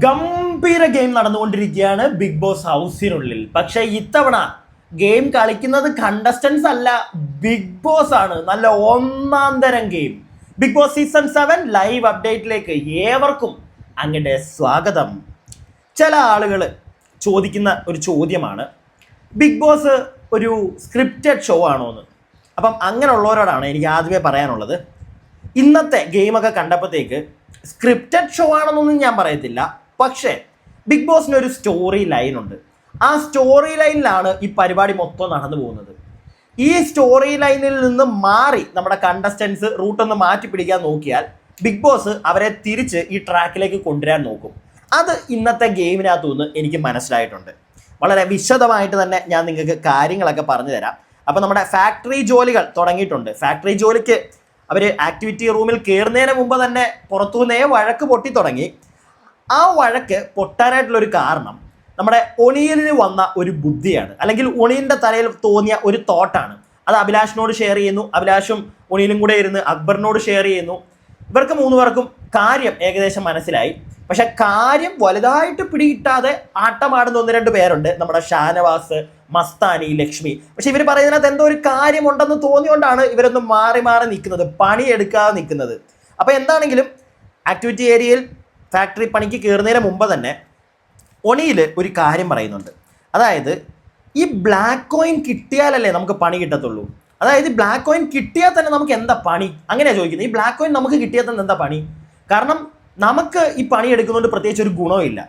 ഗംഭീര ഗെയിം നടന്നുകൊണ്ടിരിക്കുകയാണ് big boss ഹൗസിനുള്ളിൽ പക്ഷേ ഇത്തവണ ഗെയിം കളിക്കുന്നത് കണ്ടസ്റ്റൻസ് അല്ല ബിഗ് ബോസ് ആണ്. നല്ല ഒന്നാം തരം game Bigg Boss season seven live അപ്ഡേറ്റിലേക്ക് ഏവർക്കും അങ്ങയുടെ സ്വാഗതം. ചില ആളുകൾ ചോദിക്കുന്ന ഒരു ചോദ്യമാണ് ബിഗ് ബോസ് ഒരു സ്ക്രിപ്റ്റഡ് ഷോ ആണോ എന്ന് അപ്പം അങ്ങനെയുള്ളവരോടാണ് എനിക്ക് ആദ്യമേ പറയാനുള്ളത്. ഇന്നത്തെ ഗെയിമൊക്കെ കണ്ടപ്പോഴത്തേക്ക് സ്ക്രിപ്റ്റഡ് ഷോ ആണെന്നൊന്നും ഞാൻ പറയത്തില്ല. പക്ഷേ ബിഗ് ബോസിന് ഒരു സ്റ്റോറി ലൈൻ ഉണ്ട്. ആ സ്റ്റോറി ലൈനിലാണ് ഈ പരിപാടി മൊത്തം നടന്നു പോകുന്നത്. ഈ സ്റ്റോറി ലൈനിൽ നിന്ന് മാറി നമ്മുടെ കണ്ടസ്റ്റൻസ് റൂട്ടൊന്ന് മാറ്റി പിടിക്കാൻ നോക്കിയാൽ ബിഗ് ബോസ് അവരെ തിരിച്ച് ഈ ട്രാക്കിലേക്ക് കൊണ്ടുവരാൻ നോക്കും. അത് ഇന്നത്തെ ഗെയിമിനകത്തു നിന്ന് എനിക്ക് മനസ്സിലായിട്ടുണ്ട്. വളരെ വിശദമായിട്ട് തന്നെ ഞാൻ നിങ്ങൾക്ക് കാര്യങ്ങളൊക്കെ പറഞ്ഞു തരാം അപ്പോൾ നമ്മുടെ ഫാക്ടറി ജോലികൾ തുടങ്ങിയിട്ടുണ്ട്. ഫാക്ടറി ജോലിക്ക് അവർ ആക്ടിവിറ്റി റൂമിൽ കയറുന്നതിന് മുമ്പ് തന്നെ പുറത്തുനിന്നേ വഴക്ക് പൊട്ടി തുടങ്ങി. ആ വഴക്ക് പൊട്ടാനായിട്ടുള്ളൊരു കാരണം നമ്മുടെ ഒണിയലിന് വന്ന ഒരു ബുദ്ധിയാണ്. അല്ലെങ്കിൽ ഒണിയലിന്റെ തലയിൽ തോന്നിയ ഒരു തോട്ടാണ്. അത് അഭിലാഷിനോട് ഷെയർ ചെയ്യുന്നു. അഭിലാഷും ഒണിയിലും കൂടെ ഇരുന്ന് അക്ബറിനോട് ഷെയർ ചെയ്യുന്നു. ഇവർക്ക് മൂന്ന് പേർക്കും കാര്യം ഏകദേശം മനസ്സിലായി. പക്ഷെ കാര്യം വലുതായിട്ട് പിടികിട്ടാതെ ആട്ടമാടുന്ന ഒന്ന് രണ്ട് പേരുണ്ട്. നമ്മുടെ ഷാനവാസ് മസ്താനി ലക്ഷ്മി. പക്ഷെ ഇവർ പറയുന്നതിനകത്ത് എന്തോ ഒരു കാര്യമുണ്ടെന്ന് തോന്നിയോണ്ടാണ് ഇവരൊന്നും മാറി മാറി നിൽക്കുന്നത്. പണിയെടുക്കാതെ നിൽക്കുന്നത്. അപ്പോൾ എന്താണെങ്കിലും ആക്ടിവിറ്റി ഏരിയയിൽ ഫാക്ടറി പണിക്ക് കയറുന്നതിന് മുമ്പ് തന്നെ ഒണിയിൽ ഒരു കാര്യം പറയുന്നുണ്ട്. അതായത് ഈ ബ്ലാക്ക് കോയിൻ കിട്ടിയാലല്ലേ നമുക്ക് പണി കിട്ടത്തുള്ളൂ? അതായത് ബ്ലാക്ക് കോയിൻ കിട്ടിയാൽ തന്നെ നമുക്ക് എന്താ പണി? അങ്ങനെയാണ് ചോദിക്കുന്നത്. ഈ ബ്ലാക്ക് കോയിൻ നമുക്ക് കിട്ടിയാൽ തന്നെ എന്താ പണി? കാരണം നമുക്ക് ഈ പണി എടുക്കുന്നതുകൊണ്ട് പ്രത്യേകിച്ച് ഒരു ഗുണമില്ല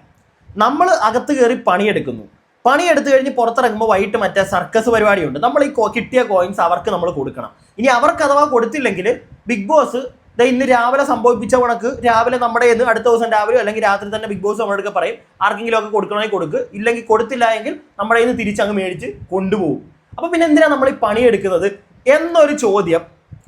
നമ്മൾ അകത്ത് കയറി പണിയെടുക്കുന്നു പണിയെടുത്തു കഴിഞ്ഞ് പുറത്തിറങ്ങുമ്പോൾ വൈകിട്ട് മറ്റേ സർക്കസ് പരിപാടിയുണ്ട്. നമ്മൾ ഈ കിട്ടിയ കോയിൻസ് അവർക്ക് നമ്മൾ കൊടുക്കണം. ഇനി അവർക്ക് അഥവാ കൊടുത്തില്ലെങ്കിൽ ബിഗ് ബോസ് ഇന്ന് രാവിലെ സംഭവിപ്പിച്ച കണക്ക് രാവിലെ നമ്മുടെ എന്ന് അടുത്ത ദിവസം രാവിലെ അല്ലെങ്കിൽ രാത്രി തന്നെ ബിഗ് ബോസ് നമ്മുടെ പറയും ആർക്കെങ്കിലും ഒക്കെ കൊടുക്കണമെങ്കിൽ കൊടുക്ക്. ഇല്ലെങ്കിൽ കൊടുത്തില്ല എങ്കിൽ നമ്മുടെ ഇന്ന് തിരിച്ചങ്ങ് മേടിച്ച് കൊണ്ടുപോകും. അപ്പൊ പിന്നെ എന്തിനാ നമ്മൾ ഈ പണിയെടുക്കുന്നത്? എന്നൊരു ചോദ്യം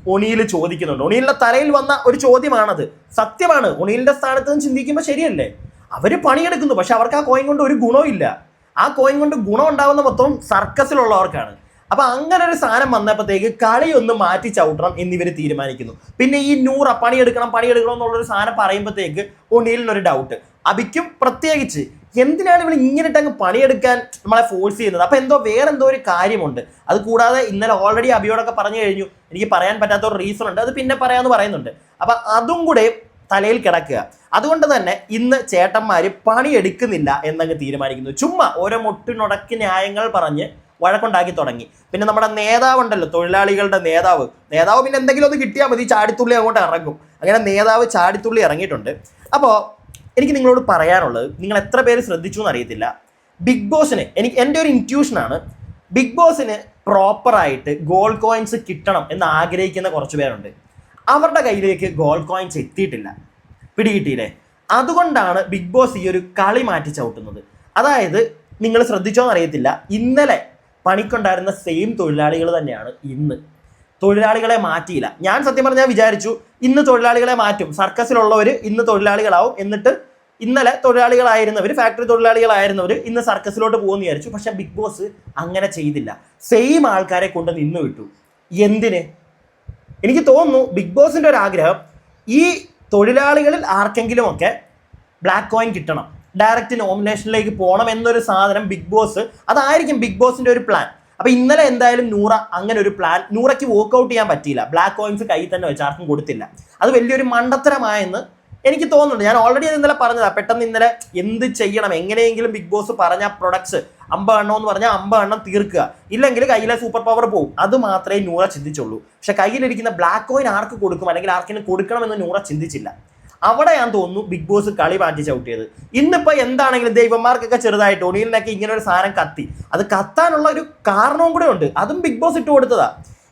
ഒണിയിൽ ചോദിക്കുന്നുണ്ട്. ഒണിയിലിന്റെ തലയിൽ വന്ന ഒരു ചോദ്യമാണത്. സത്യമാണ്. ഒണിയിലിന്റെ സ്ഥാനത്ത് നിന്ന് ചിന്തിക്കുമ്പോൾ ശരിയല്ലേ? അവർ പണിയെടുക്കുന്നു. പക്ഷെ അവർക്ക് ആ കോയിൻ കൊണ്ട് ഒരു ഗുണവും ഇല്ല. ആ കോയിൻ കൊണ്ട് ഗുണം ഉണ്ടാവുന്ന മൊത്തം സർക്കസിലുള്ളവർക്കാണ്. അപ്പൊ അങ്ങനെ ഒരു സാധനം വന്നപ്പോഴത്തേക്ക് കളി ഒന്ന് മാറ്റി ചവിട്ടണം എന്നിവർ തീരുമാനിക്കുന്നു. പിന്നെ ഈ നൂറ പണിയെടുക്കണം പണിയെടുക്കണം എന്നുള്ളൊരു സാധനം പറയുമ്പോഴത്തേക്ക് ഒണിയിലിനൊരു ഡൗട്ട് അബിക്കും പ്രത്യേകിച്ച് എന്തിനാണ് ഇവൾ ഇങ്ങനെ അങ്ങ് പണിയെടുക്കാൻ നമ്മളെ ഫോഴ്സ് ചെയ്യുന്നത്? അപ്പൊ എന്തോ വേറെ എന്തോ ഒരു കാര്യമുണ്ട്. അത് കൂടാതെ ഇന്നലെ ഓൾറെഡി അബിയോടൊക്കെ പറഞ്ഞു കഴിഞ്ഞു. എനിക്ക് പറയാൻ പറ്റാത്ത ഒരു റീസൺ ഉണ്ട്. അത് പിന്നെ പറയാമെന്ന് പറയുന്നുണ്ട്. അപ്പൊ അതും കൂടെ തലയിൽ കിടക്കുക. അതുകൊണ്ട് തന്നെ ഇന്ന് ചേട്ടന്മാര് പണിയെടുക്കുന്നില്ല എന്നങ്ങ് തീരുമാനിക്കുന്നു. ചുമ്മാ ഓരോ മുട്ടിനുടക്കി ന്യായങ്ങൾ പറഞ്ഞ് വഴക്കുണ്ടാക്കി തുടങ്ങി. പിന്നെ നമ്മുടെ നേതാവുണ്ടല്ലോ തൊഴിലാളികളുടെ നേതാവ്. നേതാവ് പിന്നെ എന്തെങ്കിലും ഒന്ന് കിട്ടിയാൽ മതി ചാടിത്തുള്ളി അങ്ങോട്ട് ഇറങ്ങും. അങ്ങനെ നേതാവ് ചാടിത്തുള്ളി ഇറങ്ങിയിട്ടുണ്ട്. അപ്പോൾ എനിക്ക് നിങ്ങളോട് പറയാനുള്ളത് നിങ്ങൾ എത്ര പേര് ശ്രദ്ധിച്ചു എന്നറിയത്തില്ല ബിഗ് ബോസിന് എനിക്ക് എന്റെ ഒരു ഇന്റ്യൂഷനാണ് ബിഗ് ബോസിന് പ്രോപ്പറായിട്ട് ഗോൾഡ് കോയിൻസ് കിട്ടണം എന്ന് ആഗ്രഹിക്കുന്ന കുറച്ച് പേരുണ്ട്. അവരുടെ കയ്യിലേക്ക് ഗോൾഡ് കോയിൻസ് എത്തിയിട്ടില്ല. പിടികിട്ടിയില്ലേ? അതുകൊണ്ടാണ് ബിഗ് ബോസ് ഈ ഒരു കളി മാറ്റി ചവിട്ടുന്നത്. അതായത് നിങ്ങൾ ശ്രദ്ധിച്ചോ എന്നറിയത്തില്ല ഇന്നലെ പണിക്കുണ്ടായിരുന്ന സെയിം തൊഴിലാളികൾ തന്നെയാണ് ഇന്ന്. തൊഴിലാളികളെ മാറ്റിയില്ല. ഞാൻ സത്യം പറഞ്ഞാൽ വിചാരിച്ചു ഇന്ന് തൊഴിലാളികളെ മാറ്റും. സർക്കസിലുള്ളവർ ഇന്ന് തൊഴിലാളികളാവും എന്നിട്ട് ഇന്നലെ തൊഴിലാളികളായിരുന്നവർ ഫാക്ടറി തൊഴിലാളികളായിരുന്നവർ ഇന്ന് സർക്കസിലോട്ട് പോകുമെന്ന് വിചാരിച്ചു. പക്ഷെ ബിഗ് ബോസ് അങ്ങനെ ചെയ്തില്ല. സെയിം ആൾക്കാരെ കൊണ്ട് നിന്ന് വിട്ടു. എന്തിന്? എനിക്ക് തോന്നുന്നു ബിഗ് ബോസിന്റെ ഒരു ആഗ്രഹം ഈ തൊഴിലാളികളിൽ ആർക്കെങ്കിലുമൊക്കെ ബ്ലാക്ക് കോയിൻ കിട്ടണം. ഡയറക്റ്റ് നോമിനേഷനിലേക്ക് പോകണം എന്നൊരു സാധനം ബിഗ് ബോസ് അതായിരിക്കും ബിഗ് ബോസിന്റെ ഒരു പ്ലാൻ അപ്പൊ ഇന്നലെ എന്തായാലും നൂറ അങ്ങനെ ഒരു പ്ലാൻ നൂറയ്ക്ക് വോക്കൗട്ട് ചെയ്യാൻ പറ്റിയില്ല. ബ്ലാക്ക് കോയിൻസ് കയ്യിൽ തന്നെ വെച്ച് ആർക്കും കൊടുത്തില്ല. അത് വലിയൊരു മണ്ടത്തരമായെന്ന് എനിക്ക് തോന്നുന്നുണ്ട്. ഞാൻ ഓൾറെഡി അത് ഇന്നലെ പറഞ്ഞതാ. പെട്ടെന്ന് ഇന്നലെ എന്ത് ചെയ്യണം എങ്ങനെയെങ്കിലും ബിഗ് ബോസ് പറഞ്ഞ പ്രൊഡക്ട്സ് അമ്പ എണ്ണം എന്ന് പറഞ്ഞാൽ അമ്പ എണ്ണം തീർക്കുക. ഇല്ലെങ്കിൽ കയ്യിലെ സൂപ്പർ പവർ പോകും അത് മാത്രമേ നൂറ ചിന്തിച്ചുള്ളൂ. പക്ഷെ കയ്യിലിരിക്കുന്ന ബ്ലാക്ക് കോയിൻ ആർക്ക് കൊടുക്കും? അല്ലെങ്കിൽ ആർക്കിനും കൊടുക്കണമെന്ന് നൂറ ചിന്തിച്ചില്ല. അവിടെ ഞാൻ തോന്നുന്നു ബിഗ് ബോസ് കളി മാറ്റി ചവിട്ടിയത്. ഇന്നിപ്പോ എന്താണെങ്കിലും ദൈവന്മാർക്കൊക്കെ ചെറുതായിട്ട് ഒണിയിലിനൊക്കെ ഇങ്ങനെ ഒരു സാധനം കത്തി. അത് കത്താനുള്ള ഒരു കാരണവും കൂടെ ഉണ്ട്. അതും ബിഗ് ബോസ് ഇട്ട് കൊടുത്തതാ.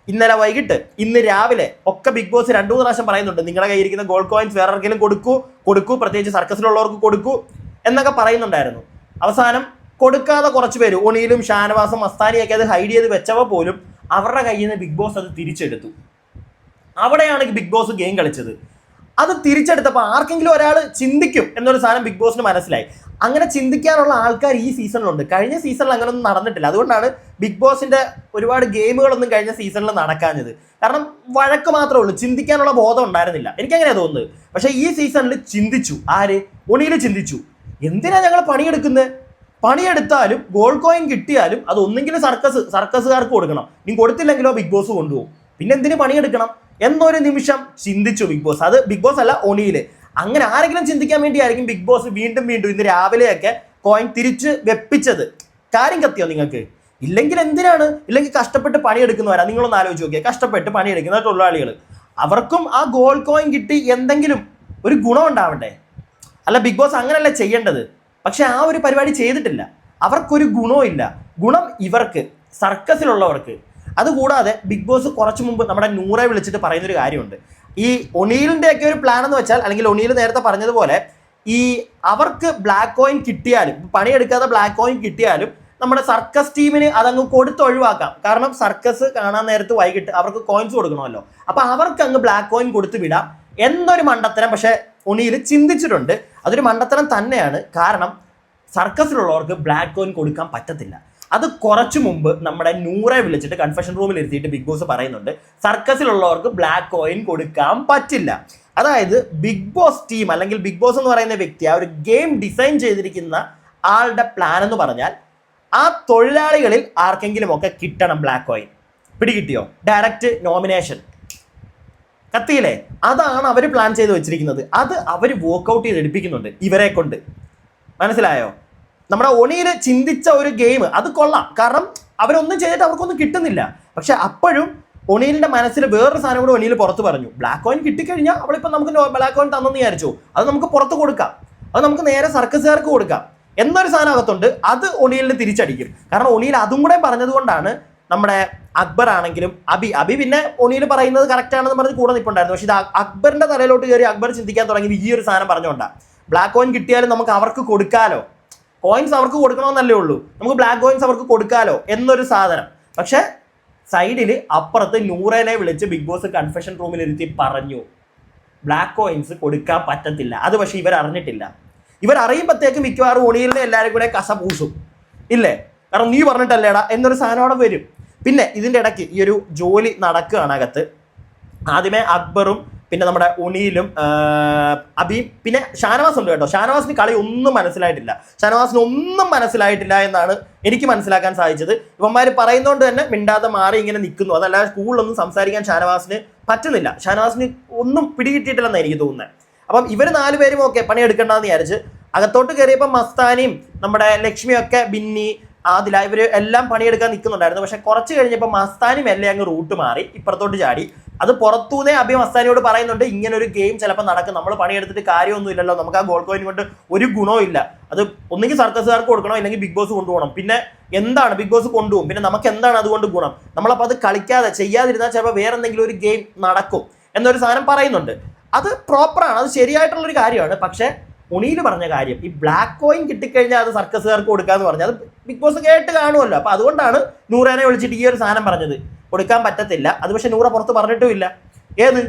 ഇന്നലെ വൈകിട്ട് ഇന്ന് രാവിലെ ഒക്കെ ബിഗ് ബോസ് രണ്ടു മൂന്ന് പ്രാവശ്യം പറയുന്നുണ്ട്. നിങ്ങളുടെ കയ്യിരിക്കുന്ന ഗോൾഡ് കോയിൻസ് വേറെ ആർക്കെങ്കിലും കൊടുക്കൂ കൊടുക്കൂ പ്രത്യേകിച്ച് സർക്കസിലുള്ളവർക്ക് കൊടുക്കൂ എന്നൊക്കെ പറയുന്നുണ്ടായിരുന്നു. അവസാനം കൊടുക്കാതെ കുറച്ച് പേര് ഒണിയിലും ഷാനവാസും മസ്താനിയൊക്കെ അത് ഹൈഡ് ചെയ്ത് വെച്ചവ പോലും അവരുടെ കയ്യിൽ നിന്ന് ബിഗ് ബോസ് അത് തിരിച്ചെടുത്തു. അവിടെയാണ് ബിഗ് ബോസ് ഗെയിം കളിച്ചത്. അത് തിരിച്ചെടുത്തപ്പോൾ ആർക്കെങ്കിലും ഒരാൾ ചിന്തിക്കും എന്നൊരു സാധനം ബിഗ് ബോസിന് മനസ്സിലായി. അങ്ങനെ ചിന്തിക്കാനുള്ള ആൾക്കാർ ഈ സീസണിലുണ്ട്. കഴിഞ്ഞ സീസണിൽ അങ്ങനൊന്നും നടന്നിട്ടില്ല. അതുകൊണ്ടാണ് ബിഗ് ബോസിന്റെ ഒരുപാട് ഗെയിമുകളൊന്നും കഴിഞ്ഞ സീസണിൽ നടക്കാഞ്ഞത്. കാരണം വഴക്ക് മാത്രമേ ഉള്ളൂ. ചിന്തിക്കാനുള്ള ബോധം ഉണ്ടായിരുന്നില്ല. എനിക്ക് അങ്ങനെയാ തോന്നുന്നത്. പക്ഷേ ഈ സീസണിൽ ചിന്തിച്ചു. ആര്? ഒണിയിൽ ചിന്തിച്ചു. എന്തിനാ ഞങ്ങൾ പണിയെടുക്കുന്നത് പണിയെടുത്താലും ഗോൾഡ് കോയിൻ കിട്ടിയാലും അത് ഒന്നെങ്കിലും സർക്കസ് സർക്കസുകാർക്ക് കൊടുക്കണം. നീ കൊടുത്തില്ലെങ്കിലോ ബിഗ് ബോസ് കൊണ്ടുപോകും. പിന്നെ എന്തിനു പണിയെടുക്കണം? എന്നൊരു നിമിഷം ചിന്തിച്ചു ബിഗ് ബോസ് അത് ബിഗ് ബോസ് അല്ല ഒണിയിൽ. അങ്ങനെ ആരെങ്കിലും ചിന്തിക്കാൻ വേണ്ടിയായിരിക്കും ബിഗ് ബോസ് വീണ്ടും വീണ്ടും ഇന്ന് രാവിലെയൊക്കെ കോയിൻ തിരിച്ച് വെപ്പിച്ചത്. കാര്യം കത്തിയോ നിങ്ങൾക്ക്? ഇല്ലെങ്കിൽ എന്തിനാണ്? ഇല്ലെങ്കിൽ കഷ്ടപ്പെട്ട് പണിയെടുക്കുന്നവരാ? നിങ്ങളൊന്ന് ആലോചിച്ച് നോക്കിയാൽ കഷ്ടപ്പെട്ട് പണിയെടുക്കുന്ന തൊഴിലാളികൾ അവർക്കും ആ ഗോൾഡ് കോയിൻ കിട്ടി എന്തെങ്കിലും ഒരു ഗുണം ഉണ്ടാവണ്ടേ? അല്ല ബിഗ് ബോസ് അങ്ങനെയല്ല ചെയ്യേണ്ടത്. പക്ഷെ ആ ഒരു പരിപാടി ചെയ്തിട്ടില്ല. അവർക്കൊരു ഗുണവും ഇല്ല ഗുണം ഇവർക്ക് സർക്കസിലുള്ളവർക്ക്. അതുകൂടാതെ ബിഗ് ബോസ് കുറച്ച് മുമ്പ് നമ്മുടെ നൂറെ വിളിച്ചിട്ട് പറയുന്നൊരു കാര്യമുണ്ട്. ഈ ഒണീലിന്റെ ഒക്കെ ഒരു പ്ലാൻ എന്ന് വെച്ചാൽ അല്ലെങ്കിൽ ഒണീൽ നേരത്തെ പറഞ്ഞതുപോലെ ഈ അവർക്ക് ബ്ലാക്ക് കോയിൻ കിട്ടിയാലും പണിയെടുക്കാതെ ബ്ലാക്ക് കോയിൻ കിട്ടിയാലും നമ്മുടെ സർക്കസ് ടീമിന് അതങ്ങ് കൊടുത്ത് ഒഴിവാക്കാം. കാരണം സർക്കസ് കാണാൻ നേരത്ത് വൈകിട്ട് അവർക്ക് കോയിൻസ് കൊടുക്കണമല്ലോ. അപ്പൊ അവർക്ക് അങ്ങ് ബ്ലാക്ക് കോയിൻ കൊടുത്തു വിടാം എന്നൊരു മണ്ടത്തരം പക്ഷെ ഉണിയിൽ ചിന്തിച്ചിട്ടുണ്ട്. അതൊരു മണ്ടത്തരം തന്നെയാണ്. കാരണം സർക്കസിലുള്ളവർക്ക് ബ്ലാക്ക് കോയിൻ കൊടുക്കാൻ പറ്റത്തില്ല. അത് കുറച്ചു മുമ്പ് നമ്മുടെ നൂറെ വിളിച്ചിട്ട് കൺഫെഷൻ റൂമിൽ ഇരുത്തിയിട്ട് ബിഗ് ബോസ് പറയുന്നുണ്ട്. സർക്കസിലുള്ളവർക്ക് ബ്ലാക്ക് കോയിൻ കൊടുക്കാൻ പറ്റില്ല. അതായത് ബിഗ് ബോസ് ടീം അല്ലെങ്കിൽ ബിഗ് ബോസ് എന്ന് പറയുന്ന വ്യക്തി ആ ഒരു ഗെയിം ഡിസൈൻ ചെയ്തിരിക്കുന്ന ആളുടെ പ്ലാൻ എന്ന് പറഞ്ഞാൽ ആ തൊഴിലാളികളിൽ ആർക്കെങ്കിലും ഒക്കെ കിട്ടണം ബ്ലാക്ക് കോയിൻ പിടികിട്ടിയോ? ഡയറക്റ്റ് നോമിനേഷൻ കത്തിയില്ലേ? അതാണ് അവർ പ്ലാൻ ചെയ്ത് വെച്ചിരിക്കുന്നത്. അത് അവർ വർക്കൗട്ട് ചെയ്ത് എടുപ്പിക്കുന്നുണ്ട് ഇവരെ കൊണ്ട്. മനസ്സിലായോ? നമ്മുടെ ഒണിയിൽ ചിന്തിച്ച ഒരു ഗെയിം അത് കൊള്ളാം. കാരണം അവരൊന്നും ചെയ്തിട്ട് അവർക്കൊന്നും കിട്ടുന്നില്ല. പക്ഷെ അപ്പോഴും ഒണീലിന്റെ മനസ്സിൽ വേറൊരു സാധനം കൂടെ ഒണീൽ പുറത്ത് പറഞ്ഞു. ബ്ലാക്ക് കോയിൻ കിട്ടിക്കഴിഞ്ഞാൽ അവളിപ്പോൾ നമുക്ക് ബ്ലാക്ക് കോയിൻ തന്നെന്ന് വിചാരിച്ചു. അത് നമുക്ക് പുറത്ത് കൊടുക്കാം. അത് നമുക്ക് നേരെ സർക്കസുകാർക്ക് കൊടുക്കാം. എന്നൊരു സാധനം അകത്തുണ്ട്. അത് ഒണീലിന് തിരിച്ചടിക്കും. കാരണം ഒണീൽ അതും കൂടെ പറഞ്ഞതുകൊണ്ടാണ് നമ്മുടെ അക്ബർ ആണെങ്കിലും അബി. അബി പിന്നെ ഒണീൽ പറയുന്നത് കറക്റ്റ് ആണെന്ന് പറഞ്ഞ് കൂടെ നിൽപ്പുണ്ടായിരുന്നു പക്ഷേ ഇത് അക്ബറിന്റെ തലയിലോട്ട് കയറി അക്ബർ ചിന്തിക്കാൻ തുടങ്ങിയത് ഈ ഒരു സാധനം പറഞ്ഞുകൊണ്ടാണ് ബ്ലാക്ക് കോയിൻ കിട്ടിയാലും നമുക്ക് അവർക്ക് കൊടുക്കാലോ. കോയിൻസ് അവർക്ക് കൊടുക്കണമെന്നല്ലേ ഉള്ളൂ. നമുക്ക് ബ്ലാക്ക് കോയിൻസ് അവർക്ക് കൊടുക്കാലോ എന്നൊരു സാധനം. പക്ഷെ സൈഡിൽ അപ്പുറത്ത് നൂറേനെ വിളിച്ച് ബിഗ് ബോസ് കൺഫെഷൻ റൂമിൽ ഇരുത്തി പറഞ്ഞു ബ്ലാക്ക് കോയിൻസ് കൊടുക്കാൻ പറ്റത്തില്ല. അത് പക്ഷേ ഇവർ അറിഞ്ഞിട്ടില്ല. ഇവർ അറിയുമ്പോഴത്തേക്ക് മിക്കവാറും ഒളിയിലെ എല്ലാവരും കൂടെ കസ പൂസും ഇല്ലേ? കാരണം നീ പറഞ്ഞിട്ടല്ലേടാ? എന്നൊരു സാധനം അവിടെ വരും. പിന്നെ ഇതിന്റെ ഇടയ്ക്ക് ഈ ഒരു ജോലി നടക്കുകയാണ് അകത്ത്. ആദ്യമേ അക്ബറും പിന്നെ നമ്മുടെ ഉണിയിലും അബിയും പിന്നെ ഷാനവാസ് ഉണ്ട് കേട്ടോ. ഷാനവാസിന് കളി ഒന്നും മനസ്സിലായിട്ടില്ല. ഷാനവാസിന് ഒന്നും മനസ്സിലായിട്ടില്ല എന്നാണ് എനിക്ക് മനസ്സിലാക്കാൻ സാധിച്ചത്. ഇവന്മാർ പറയുന്നതുകൊണ്ട് തന്നെ മിണ്ടാതെ മാറി ഇങ്ങനെ നിൽക്കുന്നു. അതല്ലാതെ സ്കൂളിലൊന്നും സംസാരിക്കാൻ ഷാനവാസിന് പറ്റുന്നില്ല. ഷാനവാസിന് ഒന്നും പിടികിട്ടിയിട്ടില്ലെന്നാണ് എനിക്ക് തോന്നുന്നത്. അപ്പം ഇവർ നാലുപേരും ഓക്കെ പണിയെടുക്കണ്ടെന്ന് വിചാരിച്ച് അകത്തോട്ട് കയറിയപ്പോൾ മസ്താനിയും നമ്മുടെ ലക്ഷ്മിയൊക്കെ ബിന്നി ആദില ഇവർ എല്ലാം പണിയെടുക്കാൻ നിൽക്കുന്നുണ്ടായിരുന്നു. പക്ഷെ കുറച്ച് കഴിഞ്ഞപ്പോൾ മസ്താനി മെല്ലെ അങ്ങ് റൂട്ട് മാറി ഇപ്പുറത്തോട്ട് ചാടി. അത് പുറത്തുനിന്നേ അഭി അസ്താനിയോട് പറയുന്നുണ്ട് ഇങ്ങനെ ഒരു ഗെയിം ചിലപ്പോൾ നടക്കും. നമ്മൾ പണിയെടുത്തിട്ട് കാര്യമൊന്നും ഇല്ലല്ലോ. നമുക്ക് ആ ഗോൾഡ് കോയിൻ കൊണ്ട് ഒരു ഗുണവും ഇല്ല. അത് ഒന്നെങ്കിൽ സർക്കസുകാർക്ക് കൊടുക്കണം അല്ലെങ്കിൽ ബിഗ് ബോസ് കൊണ്ടുപോകണം. പിന്നെ എന്താണ് ബിഗ് ബോസ് കൊണ്ടുപോകും? പിന്നെ നമുക്ക് എന്താണ് അതുകൊണ്ട് ഗുണം? നമ്മളപ്പോൾ അത് കളിക്കാതെ ചെയ്യാതിരുന്നാൽ ചിലപ്പോൾ വേറെ എന്തെങ്കിലും ഒരു ഗെയിം നടക്കും എന്നൊരു സാധനം പറയുന്നുണ്ട്. അത് പ്രോപ്പറാണ് അത് ശരിയായിട്ടുള്ളൊരു കാര്യമാണ്. പക്ഷേ ഉണിയിൽ പറഞ്ഞ കാര്യം ഈ ബ്ലാക്ക് കോയിൻ കിട്ടിക്കഴിഞ്ഞാൽ അത് സർക്കസുകാർക്ക് കൊടുക്കാന്ന് പറഞ്ഞാൽ അത് ബിഗ് ബോസ് കേട്ട് കാണുമല്ലോ. അപ്പോൾ അതുകൊണ്ടാണ് നൂറേനെ വിളിച്ചിട്ട് ഈ ഒരു സാധനം പറഞ്ഞത്. കൊടുക്കാൻ പറ്റത്തില്ല. അത് പക്ഷെ നൂറ പുറത്ത് പറഞ്ഞിട്ടുമില്ല. ഏത്?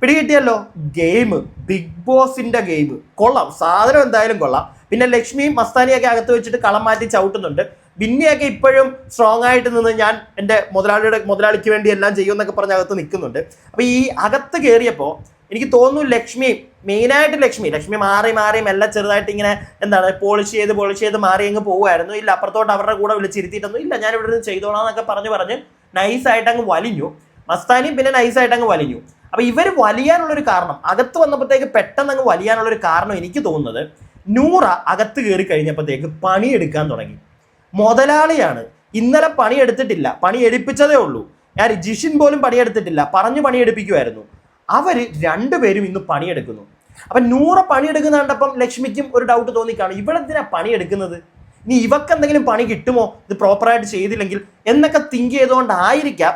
പിടികിട്ടിയല്ലോ? ഗെയിം. ബിഗ് ബോസിന്റെ ഗെയിം. കൊള്ളാം. സാധനം എന്തായാലും കൊള്ളാം. പിന്നെ ലക്ഷ്മിയും മസ്താനിയൊക്കെ അകത്ത് വെച്ചിട്ട് കളം മാറ്റി ചവിട്ടുന്നുണ്ട്. ബിന്നിയൊക്കെ ഇപ്പോഴും സ്ട്രോങ് ആയിട്ട് നിന്ന് ഞാൻ എന്റെ മുതലാളിയുടെ മുതലാളിക്ക് വേണ്ടി എല്ലാം ചെയ്യുമെന്നൊക്കെ പറഞ്ഞ് അകത്ത് നിൽക്കുന്നുണ്ട്. അപ്പോൾ ഈ അകത്ത് കയറിയപ്പോൾ എനിക്ക് തോന്നുന്നു ലക്ഷ്മി മെയിനായിട്ട് ലക്ഷ്മി ലക്ഷ്മി മാറി മാറി എല്ലാം ചെറുതായിട്ട് ഇങ്ങനെ എന്താണ് പോളിഷ് ചെയ്ത് പോളിഷ് ചെയ്ത് മാറി അങ്ങ് പോകുമായിരുന്നു ഇല്ല അപ്പുറത്തോട്ട് അവരുടെ കൂടെ വിളിച്ചിരുത്തിയിട്ടൊന്നും ഇല്ല. ഞാൻ ഇവിടെ നിന്ന് ചെയ്തോളാം എന്നൊക്കെ പറഞ്ഞ് പറഞ്ഞ് നൈസായിട്ട് അങ്ങ് വലിഞ്ഞു. മസ്താനിയും പിന്നെ നൈസായിട്ട് അങ്ങ് വലിഞ്ഞു. അപ്പൊ ഇവർ വലിയാനുള്ളൊരു കാരണം അകത്ത് വന്നപ്പോഴത്തേക്ക് പെട്ടെന്ന് അങ്ങ് വലിയാനുള്ളൊരു കാരണം എനിക്ക് തോന്നുന്നത് നൂറ അകത്ത് കയറി കഴിഞ്ഞപ്പോഴത്തേക്ക് പണിയെടുക്കാൻ തുടങ്ങി. മുതലാളിയാണ്. ഇന്നലെ പണിയെടുത്തിട്ടില്ല. പണി എടുപ്പിച്ചതേ ഉള്ളൂ. ഞാൻ ജിഷിൻ പോലും പണിയെടുത്തിട്ടില്ല. പറഞ്ഞു പണിയെടുപ്പിക്കുമായിരുന്നു അവർ രണ്ടുപേരും ഇന്ന് പണിയെടുക്കുന്നു. അപ്പൊ നൂറ പണിയെടുക്കുന്ന കണ്ടപ്പം ലക്ഷ്മിക്കും ഒരു ഡൗട്ട് തോന്നിക്കാണും. ഇവളെന്തിനാ പണിയെടുക്കുന്നത്? ഇനി ഇവക്ക് എന്തെങ്കിലും പണി കിട്ടുമോ? ഇത് പ്രോപ്പറായിട്ട് ചെയ്തില്ലെങ്കിൽ എന്നൊക്കെ തിങ്ക് ചെയ്തുകൊണ്ടായിരിക്കാം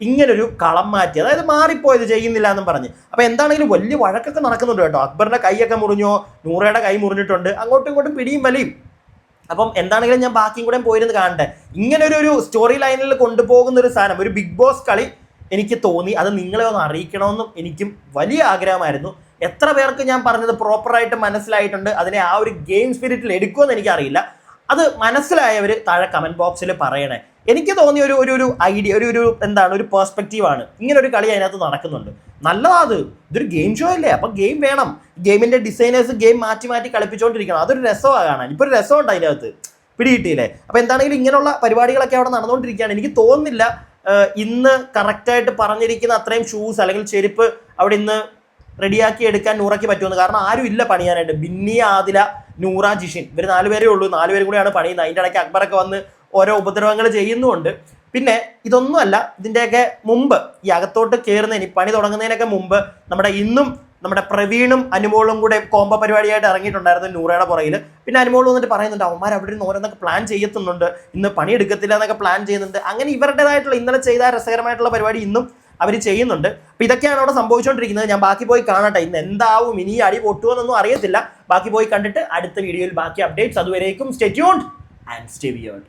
ഇങ്ങനൊരു കളം മാറ്റി. അതായത് മാറിപ്പോയത് ചെയ്യുന്നില്ല എന്നും പറഞ്ഞ്. അപ്പോൾ എന്താണെങ്കിലും വലിയ വഴക്കൊക്കെ നടക്കുന്നുണ്ട് കേട്ടോ. അക്ബറിന്റെ കൈയൊക്കെ മുറിഞ്ഞോ നൂറയുടെ കൈ മുറിഞ്ഞിട്ടുണ്ട് അങ്ങോട്ടും ഇങ്ങോട്ടും പിടിയും വലിയും. അപ്പം എന്താണെങ്കിലും ഞാൻ ബാക്കിയും കൂടെ പോയിരുന്ന് കാണട്ടെ. ഇങ്ങനെ ഒരു ഒരു സ്റ്റോറി ലൈനിൽ കൊണ്ടുപോകുന്ന ഒരു സാധനം ഒരു ബിഗ് ബോസ് കളി എനിക്ക് തോന്നി. അത് നിങ്ങളെ ഒന്ന് അറിയിക്കണമെന്നും എനിക്കും വലിയ ആഗ്രഹമായിരുന്നു. എത്ര പേർക്ക് ഞാൻ പറഞ്ഞത് പ്രോപ്പറായിട്ട് മനസ്സിലായിട്ടുണ്ട് അതിനെ ആ ഒരു ഗെയിം സ്പിരിറ്റിൽ എടുക്കുമെന്ന് എനിക്കറിയില്ല. അത് മനസ്സിലായവർ താഴെ കമന്റ് ബോക്സിൽ പറയണേ. എനിക്ക് തോന്നിയ ഒരു ഒരു ഒരു ഐഡിയ ഒരു ഒരു എന്താണ് ഒരു പേഴ്സ്പെക്റ്റീവാണ് ആണ്. ഇങ്ങനെ ഒരു കളി അതിനകത്ത് നടക്കുന്നുണ്ട്. നല്ലതാത് ഇതൊരു ഗെയിം ഷോ അല്ലേ? അപ്പം ഗെയിം വേണം. ഗെയിമിന്റെ ഡിസൈനേഴ്സ് ഗെയിം മാറ്റി മാറ്റി കളിപ്പിച്ചുകൊണ്ടിരിക്കണം അതൊരു രസമാണ് കാണാൻ. ഇപ്പോൾ ഒരു രസമുണ്ട് അതിനകത്ത്. പിടികിട്ടിയില്ലേ? അപ്പോൾ എന്താണെങ്കിലും ഇങ്ങനെയുള്ള പരിപാടികളൊക്കെ അവിടെ നടന്നുകൊണ്ടിരിക്കുകയാണ്. എനിക്ക് തോന്നുന്നില്ല ഇന്ന് കറക്റ്റായിട്ട് പറഞ്ഞിരിക്കുന്ന അത്രയും ഷൂസ് അല്ലെങ്കിൽ ചെരുപ്പ് അവിടെ ഇന്ന് റെഡിയാക്കി എടുക്കാൻ നൂറയ്ക്ക് പറ്റുമെന്ന്. കാരണം ആരും ഇല്ല പണിയാനായിട്ട്. ബിന്നി ആദില നൂറ ജിഷിൻ. ഇവർ നാലുപേരേ ഉള്ളൂ. നാലുപേരും കൂടിയാണ് പണിയുന്നത്. അതിന്റെ ഇടയ്ക്ക് അക്ബറൊക്കെ വന്ന് ഓരോ ഉപദ്രവങ്ങൾ ചെയ്യുന്നുമുണ്ട്. പിന്നെ ഇതൊന്നുമല്ല ഇതിന്റെയൊക്കെ മുമ്പ് ഈ അകത്തോട്ട് കയറുന്നതിന് പണി തുടങ്ങുന്നതിനൊക്കെ മുമ്പ് നമ്മുടെ ഇന്നും നമ്മുടെ പ്രവീണും അനുമോളും കൂടെ കോമ്പ പരിപാടിയായിട്ട് ഇറങ്ങിയിട്ടുണ്ടായിരുന്നു നൂറയുടെ പുറയിൽ പിന്നെ അനുമോൾ വന്നിട്ട് പറയുന്നുണ്ട് അവന്മാർ അവിടെ നിന്ന് ഓരോന്നൊക്കെ പ്ലാൻ ചെയ്യത്തുന്നുണ്ട്. ഇന്ന് പണിയെടുക്കത്തില്ല എന്നൊക്കെ പ്ലാൻ ചെയ്യുന്നുണ്ട്. അങ്ങനെ ഇവരുടേതായിട്ടുള്ള ഇന്നലെ ചെയ്ത രസകരമായിട്ടുള്ള പരിപാടി ഇന്നും അവർ ചെയ്യുന്നുണ്ട്. അപ്പോൾ ഇതൊക്കെയാണ് അവിടെ സംഭവിച്ചുകൊണ്ടിരിക്കുന്നത് ഞാൻ ബാക്കി പോയി കാണട്ടെ. ഇന്ന് എന്താവും? ഇനി അടി പൊട്ടുമെന്നൊന്നും അറിയത്തില്ല. ബാക്കി പോയി കണ്ടിട്ട് അടുത്ത വീഡിയോയിൽ ബാക്കി അപ്ഡേറ്റ്സ് അതുവരേക്കും സ്റ്റെറ്റ്യൂൺ ആൻഡ് സ്റ്റേ വിയേർഡ്